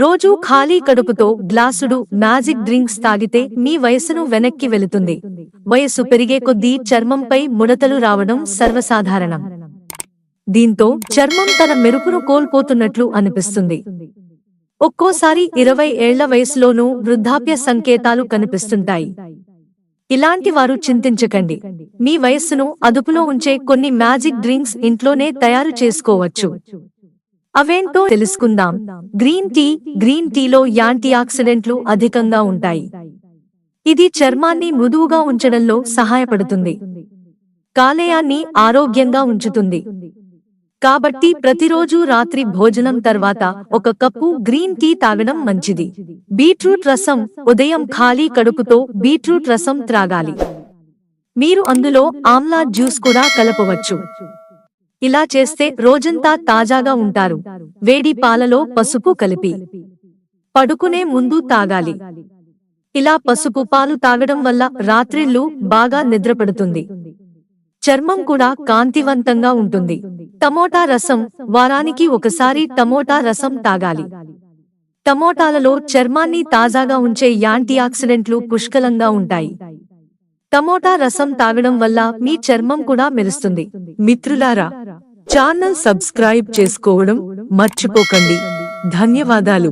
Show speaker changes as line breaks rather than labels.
రోజూ ఖాళీ కడుపుతో గ్లాసుడు మ్యాజిక్ డ్రింక్స్ తాగితే మీ వయసును వెనక్కి వెళుతుంది. వయస్సు పెరిగే కొద్దీ చర్మంపై ముడతలు రావడం సర్వసాధారణం. దీంతో చర్మం తన మెరుపును కోల్పోతున్నట్లు అనిపిస్తుంది. ఒక్కోసారి ఇరవై ఏళ్ళ వయసులోనూ వృద్ధాప్య సంకేతాలు కనిపిస్తుంటాయి. ఇలాంటి వారు చింతించకండి. మీ వయస్సును అదుపులో ఉంచే కొన్ని మ్యాజిక్ డ్రింక్స్ ఇంట్లోనే తయారు చేసుకోవచ్చు. అవేంటో తెలుసుకుందాం. గ్రీన్ టీ గ్రీన్ టీలో యాంటీ ఆక్సిడెంట్లు అధికంగా ఉంటాయి. ఇది చర్మాన్ని మృదువుగా ఉంచడంలో సహాయపడుతుంది. కాలేయాన్ని ఆరోగ్యంగా ఉంచుతుంది. కాబట్టి ప్రతిరోజు రాత్రి భోజనం తర్వాత ఒక కప్పు గ్రీన్ టీ తాగడం మంచిది. బీట్రూట్ రసం ఉదయం ఖాళీ కడుపుతో బీట్రూట్ రసం త్రాగాలి. మీరు అందులో ఆమ్లా జ్యూస్ కూడా కలపవచ్చు. ఇలా చేస్తే రోజంతా తాజాగా ఉంటారు. వేడి పాలలో పసుపు కలిపి. పడుకునే ముందు తాగాలి. ఇలా పసుపు పాలు తాగడం వల్ల రాత్రిళ్ళు బాగా నిద్రపడుతుంది. చర్మం కూడా కాంతివంతంగా ఉంటుంది. టమోటా రసం వారానికి ఒకసారి టమోటా రసం తాగాలి. టమోటాలలో చర్మాన్ని తాజాగా ఉంచే యాంటీ ఆక్సిడెంట్లు పుష్కలంగా ఉంటాయి. టమోటా రసం తాగడం వల్ల మీ చర్మం కూడా మెరుస్తుంది. మిత్రులారా ఛానల్ సబ్స్క్రైబ్ చేసుకోవడం మర్చిపోకండి. ధన్యవాదాలు.